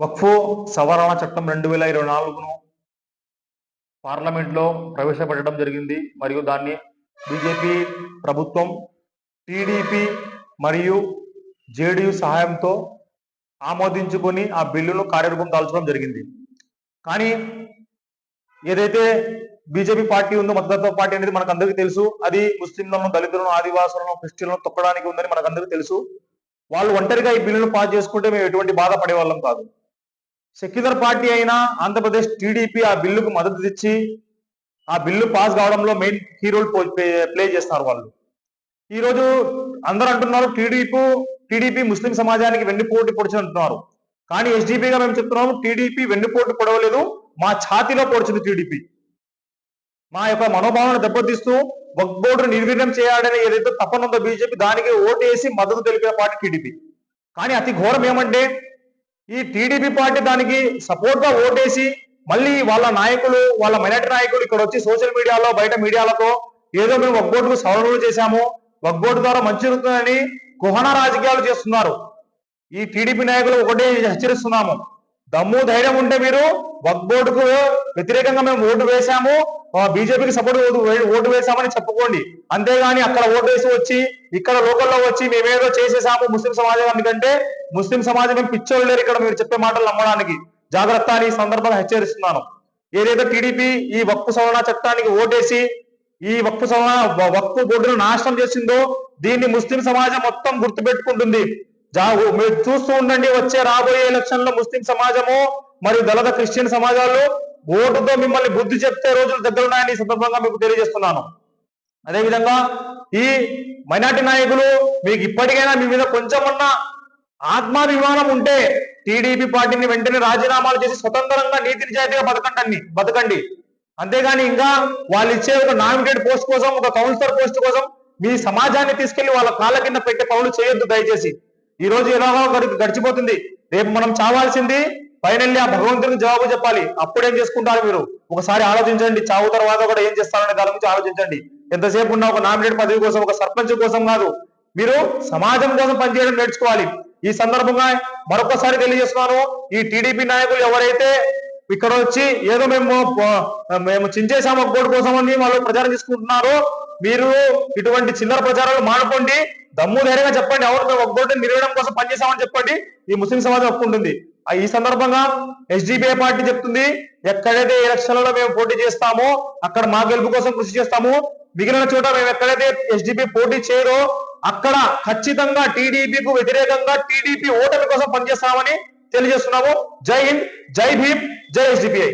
వక్ఫో సవరణ చట్టం రెండు వేల ఇరవై నాలుగును పార్లమెంట్లో ప్రవేశపెట్టడం జరిగింది. మరియు దాన్ని బీజేపీ ప్రభుత్వం టీడీపీ మరియు జేడీయూ సహాయంతో ఆమోదించుకొని ఆ బిల్లును కార్యరూపం దాల్చడం జరిగింది. కానీ ఏదైతే బీజేపీ పార్టీ ఉందో మతతత్వ పార్టీ అనేది మనకు అందరికీ తెలుసు. అది ముస్లింలను దళితులను ఆదివాసులను క్రిస్టియన్లను తొక్కడానికి ఉందని మనకు అందరికీ తెలుసు. వాళ్ళు ఒంటరిగా ఈ బిల్లును పాస్ చేసుకుంటే మేము ఎటువంటి బాధపడే వాళ్ళం కాదు. సెక్యులర్ పార్టీ అయినా ఆంధ్రప్రదేశ్ టీడీపీ ఆ బిల్లుకు మద్దతు ఇచ్చి ఆ బిల్లు పాస్ కావడంలో మెయిన్ కీ రోల్ ప్లే చేస్తున్నారు వాళ్ళు. ఈరోజు అందరూ అంటున్నారు టీడీపీ టీడీపీ ముస్లిం సమాజానికి వెన్నుపోటు పొడిచింది అంటున్నారు. కానీ ఎస్డీపీగా మేము చెప్తున్నాము టీడీపీ వెన్నుపోటు పొడవలేదు మా ఛాతిలో పొడిచింది టీడీపీ మా యొక్క మనోభావాలను దెబ్బతీస్తూ వక్ బోర్డును నిర్వీర్యం చేయాలని ఏదైతే తప్పనుందో బీజేపీ దానికి ఓటేసి మద్దతు తెలిపిన పార్టీ టీడీపీ కానీ అతి ఘోరం ఏమంటే ఈ టీడీపీ పార్టీ దానికి సపోర్ట్గా ఓటేసి మళ్ళీ వాళ్ళ నాయకులు వాళ్ళ మైనార్టీ నాయకులు ఇక్కడ వచ్చి సోషల్ మీడియాలో బయట మీడియాలతో ఏదో మేము ఒక్కోటుకు సవరణలు చేశాము. ఒక్కోటు బోర్డు ద్వారా మంచి జరుగుతుందని కుహన రాజకీయాలు చేస్తున్నారు. ఈ టీడీపీ నాయకులు ఒకటే హెచ్చరిస్తున్నాము. దమ్ము ధైర్యం ఉంటే మీరు వక్బోర్డుకు వ్యతిరేకంగా మేము ఓటు వేశాము. బీజేపీకి సపోర్ట్ ఓటు వే- ఓటు చెప్పుకోండి. అంతేగాని అక్కడ ఓటు వేసి వచ్చి ఇక్కడ లోకల్లో వచ్చి మేమేదో చేసేసాము ముస్లిం సమాజం ఎందుకంటే ముస్లిం సమాజం పిచ్చోళ్ళు లేరు ఇక్కడ మీరు చెప్పే మాటలు నమ్మడానికి. జాగ్రత్త అని సందర్భంగా హెచ్చరిస్తున్నాను. ఏదైతే టీడీపీ ఈ వక్కు సవరణ చట్టానికి ఓటేసి ఈ వక్కు సవరణ వక్కు బోర్డును నాశనం చేసిందో దీన్ని ముస్లిం సమాజం మొత్తం గుర్తుపెట్టుకుంటుంది. జాగు మీరు చూస్తూ ఉండండి వచ్చే రాబోయే ఎలక్షన్లో ముస్లిం సమాజము మరియు దళిత క్రిస్టియన్ సమాజాలు ఓటుతో మిమ్మల్ని బుద్ధి చెప్తే రోజులు దగ్గర ఉన్నాయని ఈ సందర్భంగా మీకు తెలియజేస్తున్నాను. అదేవిధంగా ఈ మైనార్టీ నాయకులు మీకు ఇప్పటికైనా మీ మీద కొంచెమన్నా ఆత్మాభిమానం ఉంటే టీడీపీ పార్టీని వెంటనే రాజీనామాలు చేసి స్వతంత్రంగా నీతి నిజాయితీగా బతకండి బతకండి. అంతేగాని ఇంకా వాళ్ళు ఇచ్చే ఒక నామినేటెడ్ పోస్ట్ కోసం ఒక కౌన్సిలర్ పోస్ట్ కోసం మీ సమాజాన్ని తీసుకెళ్ళి వాళ్ళ కాళ్ళ కింద పెట్టే పనులు చేయొద్దు దయచేసి. ఈ రోజు ఎలాగో గడిచిపోతుంది. రేపు మనం చావాల్సింది ఫైనల్లీ ఆ భగవంతునికి జవాబు చెప్పాలి. అప్పుడేం చేసుకుంటారు మీరు? ఒకసారి ఆలోచించండి. చావు తర్వాత కూడా ఏం చేస్తారనే దాని గురించి ఆలోచించండి. ఎంతసేపు ఉన్న ఒక నామినేట్ పదవి కోసం ఒక సర్పంచ్ కోసం కాదు. మీరు సమాజం కోసం పనిచేయడం నేర్చుకోవాలి. ఈ సందర్భంగా మరొకసారి తెలియజేస్తున్నాను. ఈ టీడీపీ నాయకులు ఎవరైతే ఇక్కడ వచ్చి ఏదో మేము మేము చించేసాము ఒక కోసం అని వాళ్ళు ప్రచారం చేసుకుంటున్నారు మీరు ఇటువంటి చిల్లర ప్రచారాలు మానుకోండి. దమ్ము ధైర్యంగా చెప్పండి. ఎవరు మేము ఒక నిర్వహణ కోసం పనిచేసామని చెప్పండి. ఈ ముస్లిం సమాజం ఒప్పుకుంటుంది. ఈ సందర్భంగా ఎస్డిపిఐ పార్టీ చెప్తుంది ఎక్కడైతే ఎలక్షన్లలో మేము పోటీ చేస్తామో అక్కడ మా గెలుపు కోసం కృషి చేస్తాము. మిగిలిన చోట మేము ఎక్కడైతే ఎస్డిపి పోటీ చేయడో అక్కడ ఖచ్చితంగా టీడీపీకు వ్యతిరేకంగా టీడీపీ ఓటమి కోసం పనిచేస్తామని తెలియజేస్తున్నాము. జై హింద్ జై భీమ్ జై ఎస్డిపిఐ